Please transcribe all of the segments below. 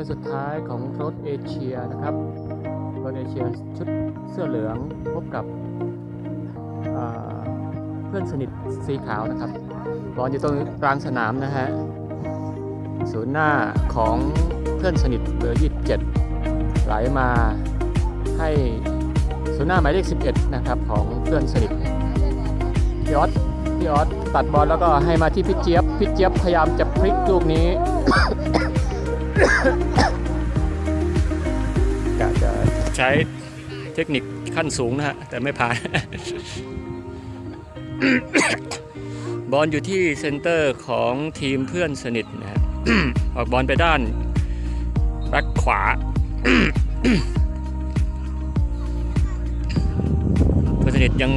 อร์สุดท้ายของรถเอเชียนะครับ รถเอเชียชุดเสื้อเหลืองพบกับเพื่อนสนิทสีขาวนะครับบอลอยู่ตรงกลางสนามนะฮะ ศูนย์หน้าของเพื่อนสนิทเบอร์27ไหลมาให้ศูนย์หน้าหมายเลข11นะครับของเพื่อนสนิทพี่ออสพี่ออสตัดบอลแล้วก็ให้มาที่พี่เจี๊ยบพี่เจี๊ยบพยายามจะพลิกลูกนี้ กะจะใช้เทคนิคขั้นสูงนะฮะ แต่ไม่ผ่าน บอลอยู่ที่เซนเตอร์ของทีมเพื่อนสนิทนะฮะออกบอลไปด้านแบ็คขวาเพื่อนสนิทยัง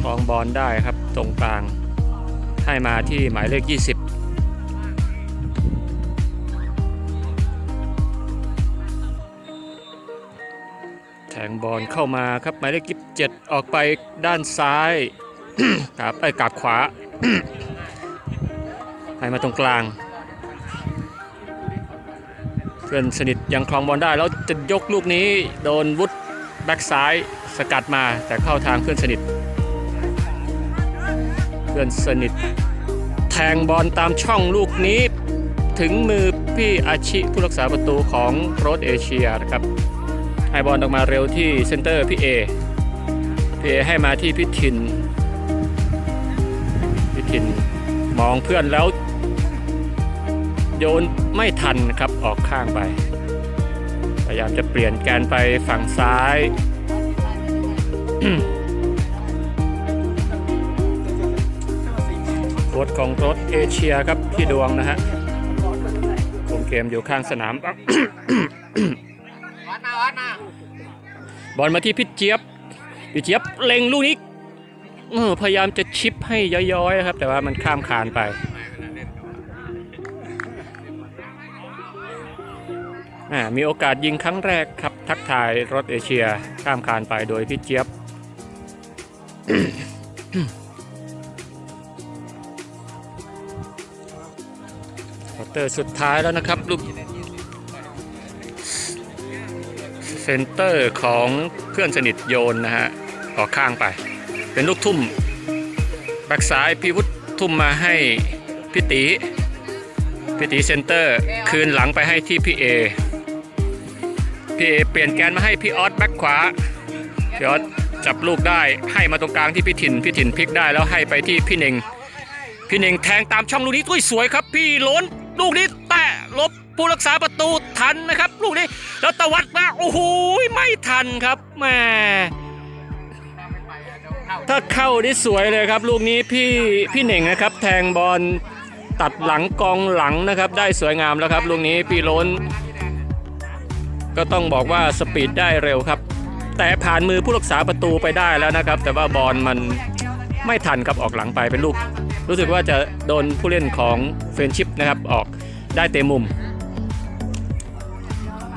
ครองบอลได้ครับตรงกลางให้มาที่หมายเลข 20 งบอลเข้ามาครับหมายเลข27ออกไปด้านซ้ายกับไปกลับขวาให้มาตรงกลาง เพื่อนสนิทยังครองบอลได้ แล้วจะยกลูกนี้โดนวุฒแบ็กซ้ายสกัดมาแต่เข้าทางเพื่อนสนิท เพื่อนสนิท แทงบอลตามช่องลูกนี้ ถึงมือพี่อาชิผู้รักษาประตูของโรดเอเชียนะครับ ให้บอลออกมาเร็วที่เซนเตอร์พี่เอพี่เอให้มาที่พิทินพิทินมองเพื่อนแล้ว โยนไม่ทันครับออกข้างไป พยายามจะเปลี่ยนแกนไปฝั่งซ้ายรถของรถเอเชียครับพี่ดวงนะฮะคุมเกมอยู่ข้างสนาม บอลมาที่พี่เจี๊ยบพี่เจี๊ยบเล็งลูกนี้เออพยายามจะชิปให้ย้อยๆนะครับ แต่ว่ามันข้ามคานไปมีโอกาสยิงครั้งแรกครับ ทักทายรถเอเชียข้ามคานไปโดยพี่เจี๊ยบควอเตอร์สุดท้ายแล้วนะครับลูก เซนเตอร์ของเพื่อนสนิทโยนนะฮะออกข้างไป เป็นลูกทุ่มแบ็กซ้ายพี่วุฒิทุ่มมาให้พี่ตีพี่ตีเซนเตอร์คืนหลังไปให้ที่พี่เอพี่เอเปลี่ยนแกนมาให้พี่ออสแบ็กขวาพี่ออสจับลูกได้ให้มาตรงกลางที่พี่ถิ่นพี่ถิ่นพลิกได้แล้วให้ไปที่พี่เน่งพี่เน่งแทงตามช่องลูกนี้อุ้ยสวยครับ พี่ล้นลูกนี้แตะลบผู้รักษาประตู ทันนะครับ ลูกนี้แล้วตวัดมาโอ้โหไม่ทันครับแม่ถ้าเข้าได้สวยเลยครับ ลูกนี้พี่พี่เหน่งนะครับ แทงบอลตัดหลังกองหลังนะครับ ได้สวยงามแล้วครับ ลูกนี้พี่ล้น ก็ต้องบอกว่าสปีดได้เร็วครับ แต่ผ่านมือผู้รักษาประตูไปได้แล้วนะครับ แต่ว่าบอลมันไม่ทันครับออกหลังไปเป็นลูก รู้สึกว่าจะโดนผู้เล่นของเฟรนชิพนะครับออกได้เตะมุม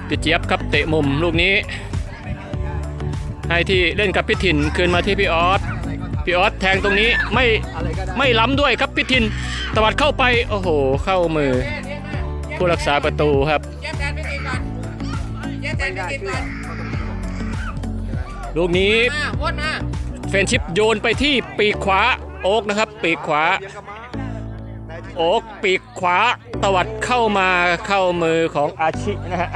พี่เจี๊ยบครับเตะมุมลูกนี้ ให้ที่เล่นกับพี่ทินคืนมาที่พี่ออสพี่ออสแทงตรงนี้ไม่ไม่ล้ำด้วยครับพี่ทินตวัดเข้าไปโอ้โห เข้ามือ ผู้รักษาประตูครับเย็บแดนไปกินก่อนเย็บแดนไปกินก่อนลูกนี้มาวนมาเฟรนชิปโยนไปที่ปีกขวาโอ๊กนะครับ ปีกขวา โอ๊กปีกขวาตวัดเข้ามาเข้ามือของอาชินะฮะ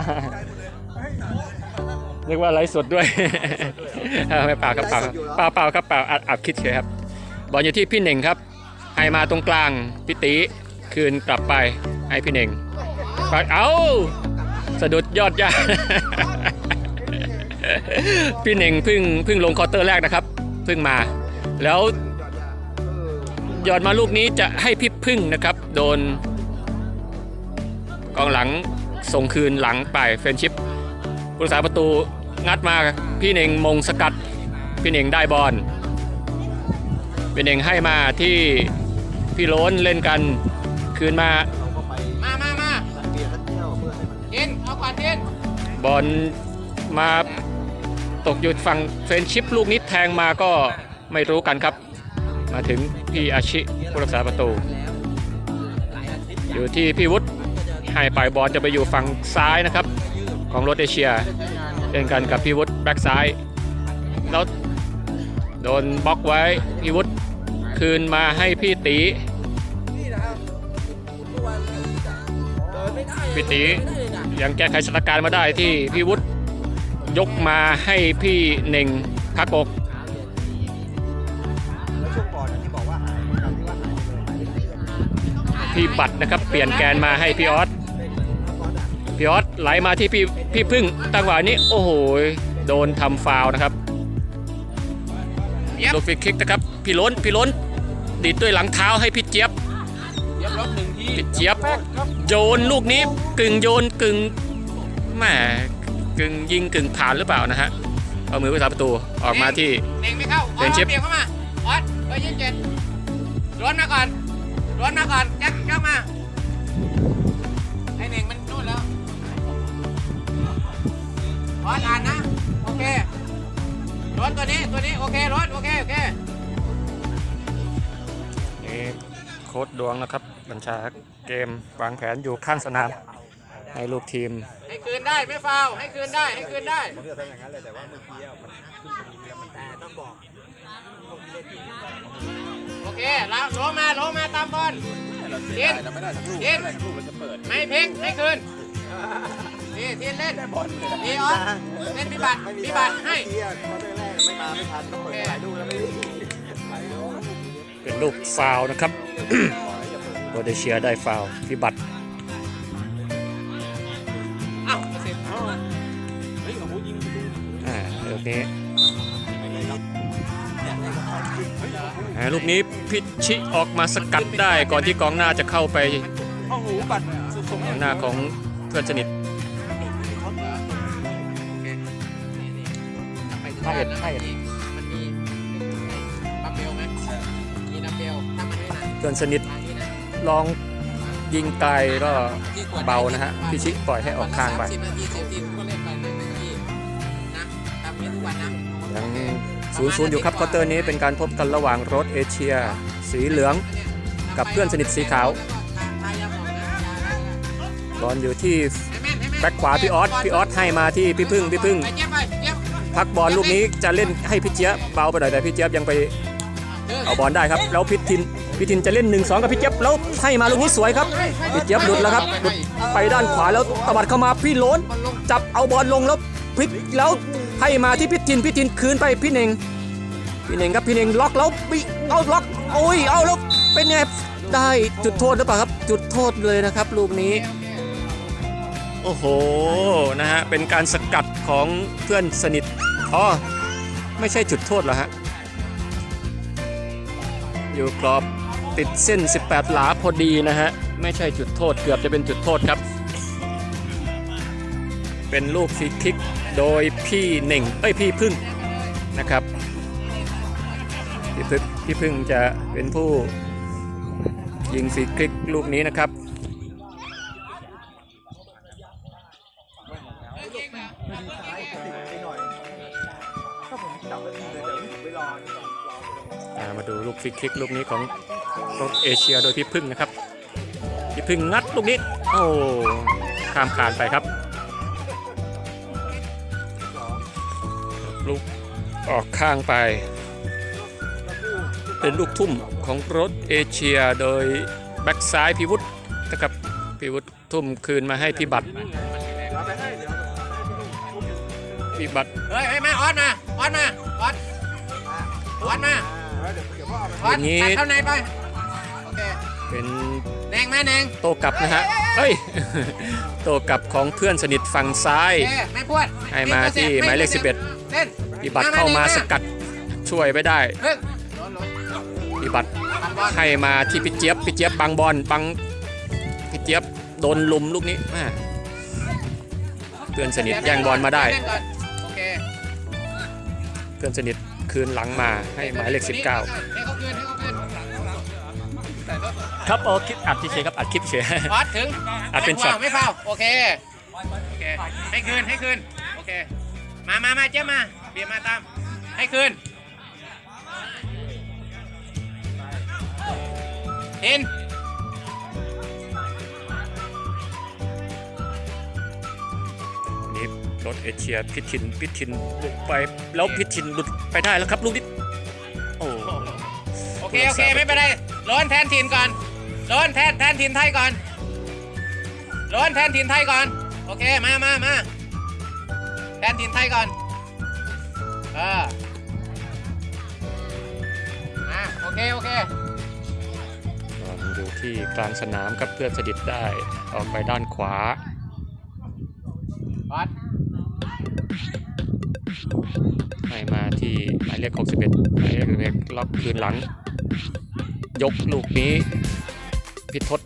เรียกว่าไลฟ์สดด้วยไม่เปล่าครับเปล่าเปล่าเปล่าครับเปล่าอัดอัดคิดเฉยครับบอลอยู่ที่พี่เหน่งครับให้มาตรงกลางพี่ตีคืนกลับไปให้พี่เหน่งไปเอาสะดุดยอดยาพี่เหน่งเพิ่งเพิ่งลงคอเตอร์แรกนะครับเพิ่งมา แล้ว หยอดมาลูกนี้จะให้พี่พึ่งนะครับ โดน กองหลังส่งคืนหลังไปเฟรนชิปผู้รักษาประตูงัดมาพี่เน่งมงสกัด พี่เน่งได้บอลพี่เน่งให้มาที่พี่โล้นเล่นกันคืนมามามามาเย็นเอาก่อนเย็นบอลมาตกอยู่ฝั่งเฟรนชิปลูกนี้แทงมาก็ไม่รู้กันครับ มาถึงพี่อาชิผู้รักษาประตู อยู่ที่พี่วุฒิให้ไปบอลจะไปอยู่ฝั่งซ้ายนะครับ ของรถเอเชียเล่นกันกับพี่วุฒิแบ็กซ้ายแล้วโดนบล็อกไว้พี่วุฒิคืนมาให้พี่ตีพี่ตียังแก้ไขสถานการณ์มาได้ที่พี่วุฒิยกมาให้พี่เน่งพักอก พี่บัตรนะครับ เปลี่ยนแกนมาให้พี่ออสพี่ออสไหลมาที่พี่พี่พึ่งตั้งหวะนี้โอ้โหโดนทำฟาวล์นะครับลูกฟรีคิกนะครับพี่ล้นพี่ล้นดีดด้วยหลังเท้าให้พี่เจี๊ยบเย็บรถหนึ่งทีพี่เจี๊ยบโยนลูกนี้กึ่งโยนกึ่งแหมกึ่งยิงกึ่งผ่านหรือเปล่านะฮะเอามือไปทาประตูออกมาที่เน่งไม่เข้าออเป็นสชิปเปลี่ยนเข้ามาออสเบอร์ยี่สิบเจ็ดล้วนมาก่อน ล้วนมาก่อนแจ็คเข้ามา ไอเน่งมันนู่นแล้วออสอ่านนะ โอเคล้วนตัวนี้ตัวนี้ โอเคล้วนโอเค โอเคนี่โค้ดดวงนะครับ บัญชาเกมวางแผนอยู่ข้างสนามให้ลูกทีม ให้คืนได้ไม่ฟาวล์ให้คืนได้ให้คืนได้ผมจะทำอย่างนั้นเลยแต่ว่าเมื่อกี้อะมันขึ้นตรงนี้แล้วมันแต่ต้องบอกโอ เคแล้วลงมาลงมาตามบอลเล่นเราไม่ได้สักลูกเย็นไม่ได้สักลูกมันจะเปิดไม่พลิกให้คืนนี่ทีนเล่นบอลเลยนี่ออสเล่นพิบัติพิบัติให้เมื่อกี้อะเขาได้แรกไม่มาไม่ทันต้องเปิดหลายลูกแล้วไม่ได้หลายลูกเป็นลูกฟาวล์นะครับ โรเดเชียได้ฟาวล์พิบัติอ้าวเสร็จ เฮ้ยโอ้โหยิงอ่าลูกนี้อ่า ลูกนี้พิชชิออกมาสกัดได้ก่อนที่กองหน้าจะเข้าไปห้องหูปัดสุดส่งกองหน้าของเพื่อนสนิทไปที่บ้านนะมันมีดัมเบลไหมมีดัมเบลถ้ามันไม่หนักเพื่อนสนิททางนี้นะลองยิงไกลก็เบานะฮะพิชิปล่อยให้ออกข้างไปสมสิบนาทีสิบนาทีคุณก็เล่นไปหนึ่งนาทีนะทำอย่าง นี้ทุกวันนะยังศูนย์อยู่ครับควอเตอร์นี้เป็นการพบกันระหว่างรถเอเชีย สีเหลืองกับเพื่อนสนิทสีขาวบอลอยู่ที่แบ็คขวาพี่ออสพี่ออสให้มาที่พี่พึ่งพี่พึ่ง พักบอลลูกนี้จะเล่นให้พี่เจี๊ยบเบาไปหน่อยแต่พี่เจี๊ยบยังไปเอาบอลได้ครับแล้วพิทินพิทินจะเล่น1นสองกับพี่เจี๊ยบแล้วให้มาลูกนี้สวยครับพี่เจี๊ยบหลุดแล้วครับหลุดไปด้านขวาแล้วตวัดเข้ามาพี่โหลนจับเอาบอลลงแล้วพลิกแล้ว ให้มาที่พิทินพิทินคืนไปพี่เน่งพี่เน่งครับพี่เน่งล็อกแล้วปีเอาล็อกโอ้ยเอาแล้วเป็นไงได้จุดโทษหรือเปล่าครับ จุดโทษเลยนะครับลูกนี้ โอ้โหนะฮะเป็นการสกัดของเพื่อนสนิทอ๋อไม่ใช่จุดโทษเหรอฮะอยู่กรอบติดเส้น 18 หลาพอดีนะฮะไม่ใช่จุดโทษเกือบจะเป็นจุดโทษครับ เป็นลูกฟรีคิก โดยพี่เน่งเอ้ยพี่พึ่งนะครับพี่พึ่งพี่พึ่งจะเป็นผู้ยิงฟรีคลิกลูกนี้นะครับมาดูลูกฟรีคลิกลูกนี้ของรถเอเชียโดยพี่พึ่งนะครับ พี่พึ่งงัดลูกนี้ โอ้ ข้ามคานไปครับ ลูกออกข้างไป เป็นลูกทุ่มของรถเอเชียโดยแบ็กซ้ายพิวุฒนะครับพิวุฒทุ่มคืนมาให้พี่บัตรเราไปให้เดี๋ยวพี่บัตรเฮ้ยเฮ้ยมาออสมาออสมาออสออสมาแล้วเดี๋ยวเดี๋ยวพ่อเอาไปออสตัดเข้าในไปโอเคเป็นแดงมาแดงโตกลับนะฮะเฮ้ยโตกลับของเพื่อนสนิทฝั่งซ้ายโอเคไม่พวดให้มาที่หมายเลข11เล่น พี่บัตรเข้ามาสกัดช่วยไม่ได้เฮ้ยโดนโดนพี่บัตรทำบอลให้มาที่พี่เจี๊ยบพี่เจี๊ยบบังบอลบังพี่เจี๊ยบโดนลุมลูกนี้แม่เพื่อนสนิทแย่งบอลมาได้เล่นก่อนโอเคเพื่อนสนิทคืนหลังมาให้หมายเลข19ให้เขาคืนให้เขาคืนครับโอ้คลิปอัดเฉยๆครับอัดคลิปเฉยออสถึงอะเป็นช็อตไม่ฟาวโอเคโอเคให้คืนให้คืนโอเค มามามาเจ๊มาเบียมาตาม ให้คืนทินนี่รถเอเชียพิชินพิชินหลุดไปแล้วพิชินหลุดไปได้แล้วครับลูกนี้โอ้โอเคโอเคไม่เป็นไรร้อนแทนถิ่นก่อนร้อนแทนแทนถิ่นไทยก่อนร้อนแทนถิ่นไทยก่อน โอเคมามามา แทนถิ่นไทยก่อน เออมาโอเค โอเคบอลอยู่ที่กลางสนามครับเพื่อนสดิดได้ออกไปด้านขวาบอสให้มาที่หมายเลข61หมายเลข11ล็อกคืนหลัง ยกลูกนี้ พิทศ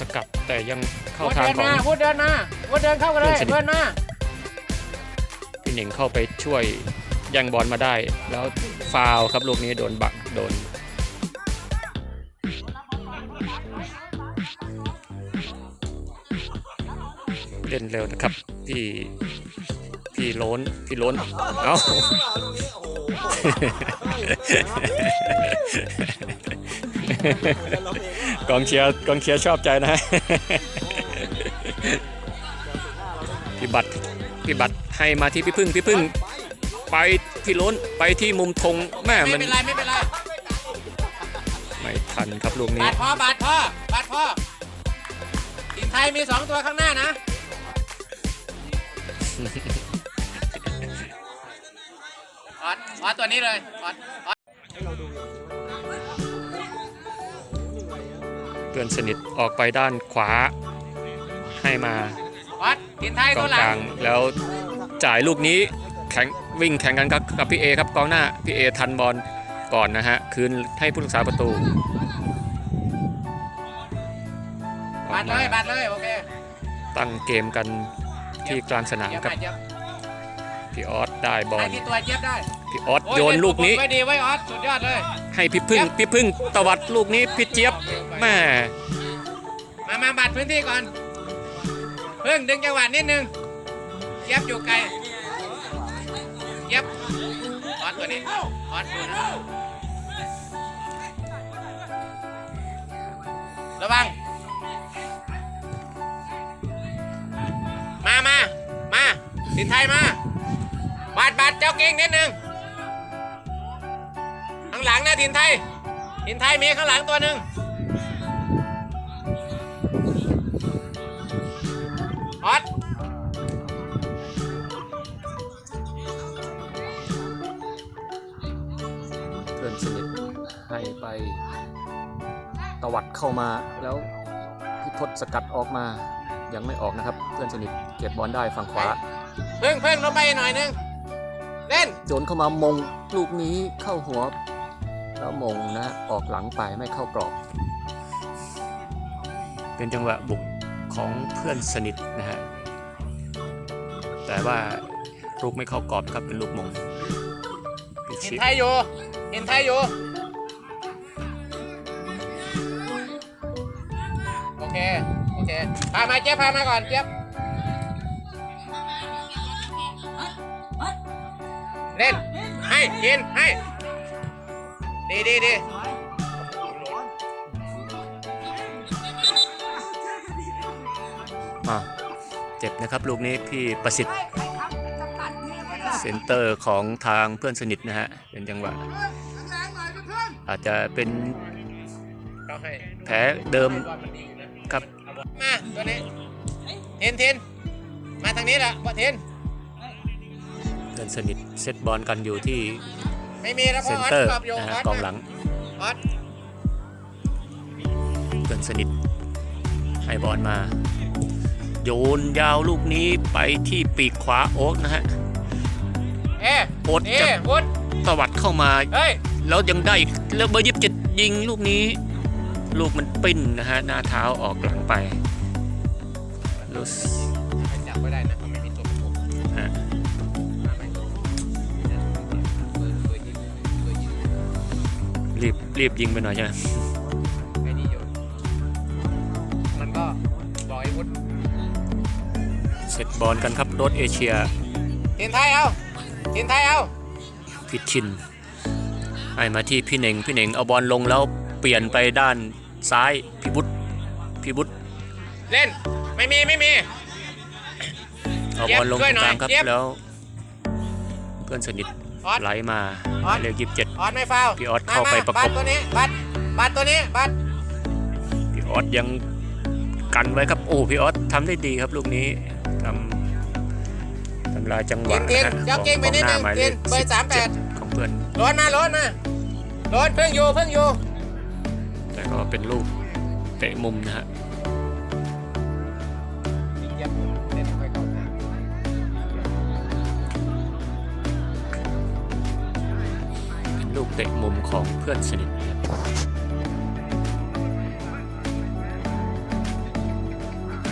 สกัดแต่ยังเข้าวุฒทางเดินของมาวุฒเดินมาวุฒเดินเข้ากันเลยเพื่อนสนิทเดินมาพี่หนิงเข้าไปช่วยแย่งบอลมาได้ แล้วฟาวล์ครับลูกนี้โดนบักโดนเล่นเร็วนะครับ พี่พี่โล้นพี่โล้นเอ้า กองเชียร์กองเชียร์ชอบใจนะฮะพี่บัตรพี่บัตรให้มาที่พี่พึ่งพี่พึ่ง ไปพี่โล้นไปที่มุมธงแม่ไม่มันเป็นไรไม่เป็นไรไม่ทันครับลูกนี้ บาดพอบาดพอบาดพอทีมไทยมีสองตัวข้างหน้านะออดออดตัวนี้เลยออดออด พื่อนสนิทออกไปด้านขวา ให้มาออดทีมไทยกอตัวงหลักลางงแล้วจ่ายลูกนี้แข่งวิ่งแข่งกันครับกับพี่เอครับกองหน้าพี่เอทันบอลก่อนนะฮะคืนให้ผู้รักษาประตูบาดเลยบาดเลยโอเคตั้งเกมกันที่กลางสนามเจี๊ยบครับได้เจี๊ยบพี่ออสได้บอได้ลที่ตัวเจี๊ยบได้พี่ออสโอ้โยนลูกนี้ ไว้ดีไว้ออดสุดยอดเลย ให้พี่พึ่งพี่พึ่งตวัดลูกนี้พี่เจี๊ยบแม่มามาบาดพื้นที่ก่อนเพิ่งดึงจังหวะนิดนึงเจี๊ยบอยู่ไกลเจี๊ยบออดตัวนี้ออดดูนะระวัง มามามาสินไทยมาบาดบาดเจ้าเก่งนิดนึงข้างหลังนะทินไทยทินไทยมีข้างหลังตัวหนึ่งฮอตเพื่อนสนิทให้ไปตวัดเข้ามาแล้วพี่ทศสกัดออกมายังไม่ออกนะครับ เพื่อนสนิทเก็บบอลได้ฝั่งขวา เพิ่งเพิ่งลงไปหน่อยนึง เล่นโจนเข้ามามงลูกนี้เข้าหัว แล้วมงนะออกหลังไปไม่เข้ากรอบ เป็นจังหวะบุกของเพื่อนสนิทนะฮะ แต่ว่าลูกไม่เข้ากรอบครับเป็นลูกมงพิทินชิตไทยอยู่ทินไทยอยู่ โอเค โอเค พามาเจี๊ยบพามาก่อนเจี๊ยบเล่น ให้กินให้ ดีดีดีอะเจ็บนะครับลูกนี้พี่ประสิทธิ์เซนเตอร์ของทางเพื่อนสนิทนะฮะ เป็นจังหวะ อาจจะเป็นเขาให้แผลเดิมบอลมันดีอยู่นะครับ มาตัวนี้เทนเทนมาทางนี้แหละบอเทนเพื่อนสนิทเซตบอลกันอยู่ที่ ไม่มีแล้วเพเซราะนออสเตอร์กรอบอยู่นะอฮะอสกองหลังออสเพื่อนสนิทให้บอลมา โยนยาวลูกนี้ไปที่ปีกขวาโอ๊กนะฮะ เอ๊ะโอ๊ตเอ๊จะวุฒตวัดเข้ามา เฮ้ยแล้วยังได้อีกแล้วเบอร์ยิบจะยิงลูกนี้ ลูกมันปิ้นนะฮะ หน้าเท้าออกหลังไปลูสจับไม่ได้นะมันไม่มีตัวประกบฮะ รีบรีบยิงไปหน่อยใช่ไหมไอ้นี่โยนมันก็บอกไอ้วุฒเสร็จบอลกันครับรถเอเชียทีมไทยเอาทีมไทยเอาพิชชินให้มาที่พี่เหน่งพี่เหน่งเอาบอลลงแล้วเปลี่ยนไปด้านซ้ายพี่บุตรพี่บุตรเล่นไม่มีไม่มีเอาเจี๊บยบอลลงช่ตวยรงหน่กอยลางครับเจี๊ยบแล้ว เพื่อนสนิทออส ไหลมาออสเลขยี่สิบเจ็ด ออสไม่ฟาวพี่ออสเข้าไปประกบ บัตรตัวนี้บัตรบัตรตัวนี้บัตรพี่ออสยังกันไว้ครับโอ้พี่ออสทำได้ดีครับลูกนี้ทำทำลายจังหกิวะนกินนะฮะเจ้าของเก่งไปกองนิดหนึน้างหมายเลกินขเบอร์สามแปด17ของเพื่อน ร้อนมาร้อนมาร้อนเพิ่งอยู่เพิ่งอยู่แต่ก็เป็นลูกเตะมุมนะฮะ ลูกเตะมุมของเพื่อนสนิทนะครับ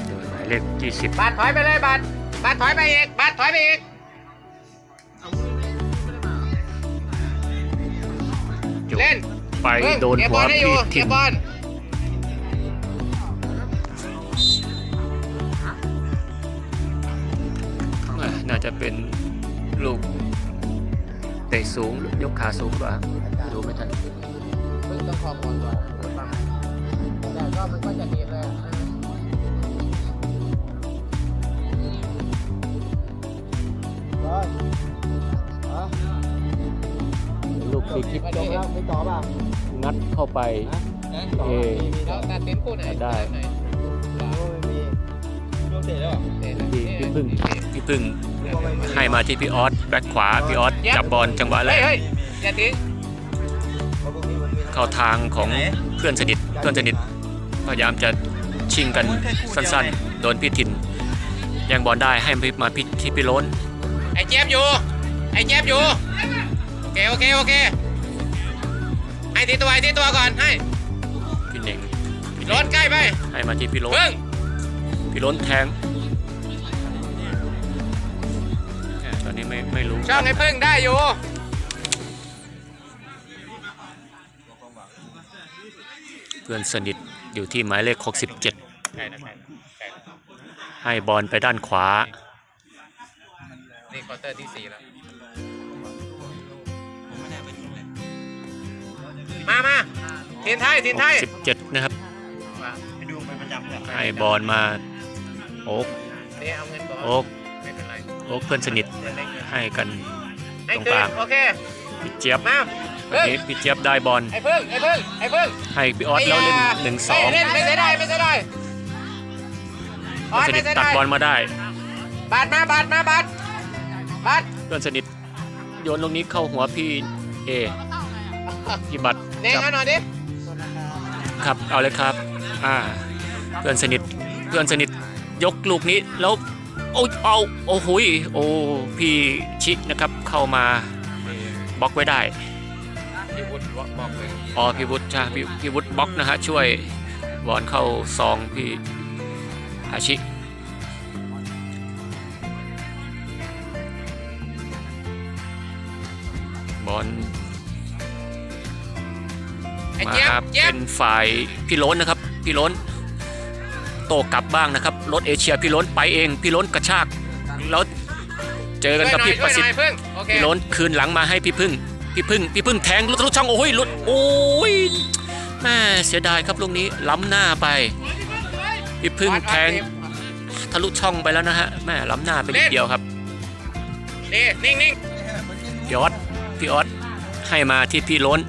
โดยหมายเลข20บัตรถอยไปเลยบัตรบัตรถอยไปอีกบัตรถอยไปอีกจุดเล่นไปเพิ่งโดนเก็บหับวอลให้อยู่พี่เก็ทิบมบอลอะน่าจะเป็นลูก เตะสูงยกขาสูงกว่าดูไม่ทันเพิ่งต้องคอมบอลก่อนแต่ก็มันก็จะดีเลยร้อยอ๋อลูกฟรีคิกจบแล้วไม่ต่อป่ะงัดเข้าไปนะต่อเอมีมีเราตัดสินคู่ไหนได้ไหนโอ้ไม่มีโดนเตะแล้วเหรอเตะพี่พี่พึ่ง พี่พึ่งก็ไม่มีให้มาที่พี่ออสแบ็คขวาพี่ออสจับบอลจังหวะแรเฮ้ยกเฮ้ยอย่าทิ้งเพราะพวกนี้มันมีเข้าทางของเพื่อนสนิทเพื่อนสนิทพยายามจะชิงกันสั้นๆ โดนพี่ทินแย่งบอลได้ให้มาพี่ที่พี่โล้นไอ้เจี๊ยบอยู่ไอ้เจี๊ยบอยู่โอเคโอเคโอเคให้ทีตัวให้ทีตัวก่อนให้พี่เน่งพี่ร้เน่องนใกล้ไปให้มาที่พี่โล้นเพิ่งพี่โล้นแทง ไม่ไม่รู้ ช่องไอ้พึ่งได้อยู่ เพื่อนสนิทอยู่ที่หมายเลข 67ใช่นะใช่ใช่ให้บอลไปด้านขวา นี่ควอเตอร์ที่สี่แล้ว มามาทีมไทยทีมไทย67 นะครับมาไปดูไปประจำเนี่ยให้บอลมา โอ๊กนี่เอาเงินก่อนโอ๊กไม่เป็นไร โอ๊กเพื่อนสนิทเดี๋ยวเล่นเงินให้กันให้ตรงคืกนลางโอเคพี่เจี๊ยบมาวันพึ่งนี้พี่เจี๊ยบได้บอลไอ้พึ่งไอ้พึ่งไอ้พึ่งให้พี่ออสแล้วเล่นหนึ่งสองเล่นไม่ใช่ได้ไม่ใช่ได้ออสสนิไม่ทใช่ตัดได้บอลมาได้ บาดมาบาดมาบาดบาดเพื่อนสนิทโยนลูกนี้เข้าหัวพี่เอพี่บัตรเน่งจับเอาหน่อยดิครับเอาเลยครับ อ่า เพื่อนสนิทเพื่อนสนิทยกลูกนี้แล้ว โอ้ยเอาโอ้โหยโอ้พี่ชินะครับเข้ามาบล็อกไว้ได้พี่วุฒิบอกเลยอ๋อพี่วุฒิใช่พี่พี่วุฒิบล็อกนะฮะช่วยบอลเข้าซองพี่อาชิบอลไอ้มาเจี๊ยบครับเจี๊ยบเป็นฝ่ายพี่โล้นนะครับ พี่โล้น โตกลับบ้างนะครับ รถเอเชียพี่โล้นไปเอง พี่โล้นกระชากแล้วเจอกันกับพี่ประสิทธิ์ช่วยหน่อยพึ่งโอเคพี่โล้นคืนหลังมาให้พี่พึ่ง พี่พึ่ง พี่พึ่งแทงลุดลุดช่องโอ้ยลุดโอ้ยแม่เสียดายครับลูกนี้ล้ำหน้าไป พี่พึ่งแทงทะลุช่องไปแล้วนะฮะแม่ล้ำหน้าไปนิดเดียวครับนี่นิ่งนิ่งพี่ออสพี่ออสให้มาที่พี่โล้น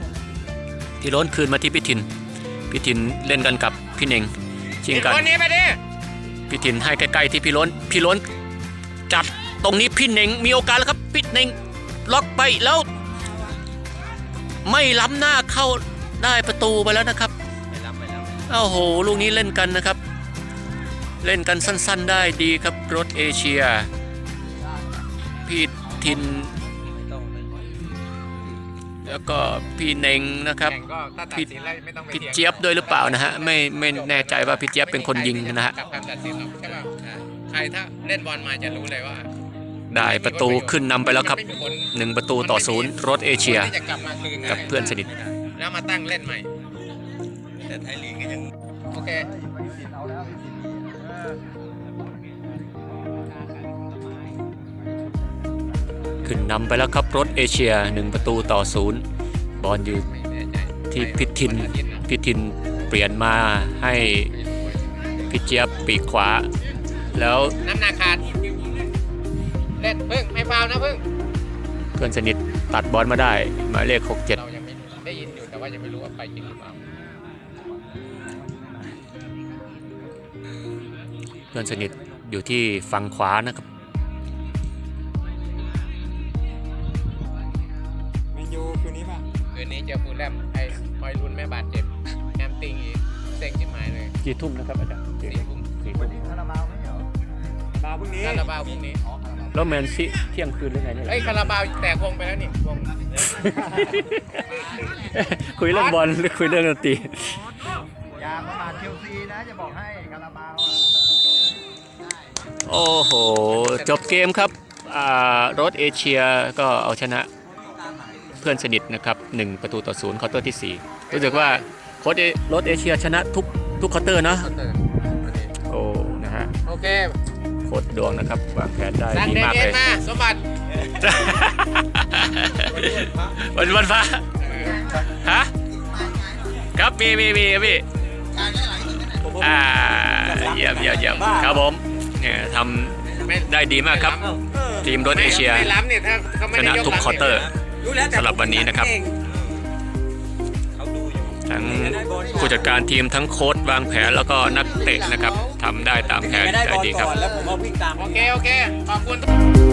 พี่โล้นคืนมาที่พี่ทิน พี่ทินเล่นกันกับพี่เน่ง ชิงกันคนนี้ไปดิพี่ทินให้ใกล้ๆที่พี่โล้น พี่โล้น จัดตรงนี้พี่เน่งมีโอกาสแล้วครับพี่เน่งล็อกไปแล้ว ไม่ล้ำหน้าเข้าได้ประตูไปแล้วนะครับไปรับไปรับโอ้โหลูกนี้เล่นกันนะครับ เล่นกันสั้นๆได้ดีครับรถเอเชีย พี่ทิน แล้วก็พี่เน่งนะครับแข่งก็ถ้าตัดสินแล้วไม่ต้องไปพี่ถีงเจี๊ยบด้วยหรือเปล่านะฮะไม่ไม่แน่ใจว่าพี่เจี๊ยบเป็นคนยิงนะฮะกับการตัดสินหรอกใช่ป่ะอ่าใครถ้าเล่นบอลมาจะรู้เลยว่า ได้ประตูขึ้นนำไปแล้วครับไม่มีนหนึ่งประตูต่อศูนย์รถเอเชียคนที่จะกลับมาคืนกับเพื่อนสนิทแล้วมาตั้งเล่นใหม่แต่ไทยลีกก็ยังโอเค ขึ้นนำไปแล้วครับรถเอเชียหนึ่งประตูต่อศูนย์บอลอยู่ไม่แน่ใจที่พิทินพิทินเปลี่ยนมาให้พี่เจี๊ยบปีกขวา แล้วน้ำหนักขาดเล่นพึ่งไม่ฟาวนะพึ่งเพื่อนสนิทตัดบอลมาได้หมายเลข 67เรายังไม่ได้ยินอยู่แต่ว่ายังไม่รู้ว่าไปจริงหรือเปล่าเพื่อนสนิทอยู่ที่ฝั่งขวานะครับ นนี้เจอฟูลแลมไอ้คอยรุนแม่บาดเจ็บแฮมติงอีกเซ็งจิ๋มหายเลยกี่ทุ่มนะครับอาจารย์สี่ทุ่มสี่ทุ่มคาราบาวไม่เหรอคาราบาวพรุ่งนี้คาราบาวพรุ่งนี้แล้วแมนซีเที่ยงคืนหรือไงเนี่ยเอ้ยคาราบาวแตกวงไปแล้วนี่วงคุยเรื่องบอลหรือคุยเรื่องดนตรีอย่าประมาทเชลซีนะจะบอกให้คาราบาวอะโอ้โห จบเกมครับอ่ารถเอเชียก็เอาชนะ เพื่อนสนิทนะครับ1ประตูต่อศูนย์คอร์เตอร์ที่ 4 รู้สึกว่าโค้ชรถเอเชียชนะทุกทุกคอร์เตอร์เนอะเขาเติมวันนี้โอ้นะฮะโอเคโค้ชดวงนะครับวางแผนได้สั่งดีเดมากเย็เลนย มาสมบัติวันวันพระฮะครับมีมีมีครับพี่อ่าเยี่ยมเยี่ยมเยี่ยมครับผมเนี่ยทไม่ำได้ดีมากครับ ทีมรถเอเชีย ไม่ล้ำเนี่ยถ้าเขาไม่ชได้นะยกทุกหลังคอร์เตอร์ สำหรับวันนี้นะครับทั้งผู้จัดการทีมทั้งโค้ชวางแผนแล้วก็นักเตะนะครับทำได้ตามแผนได้ดีครับ แล้วผมเอาวิ่งตาม โอเค โอเค ขอบคุณ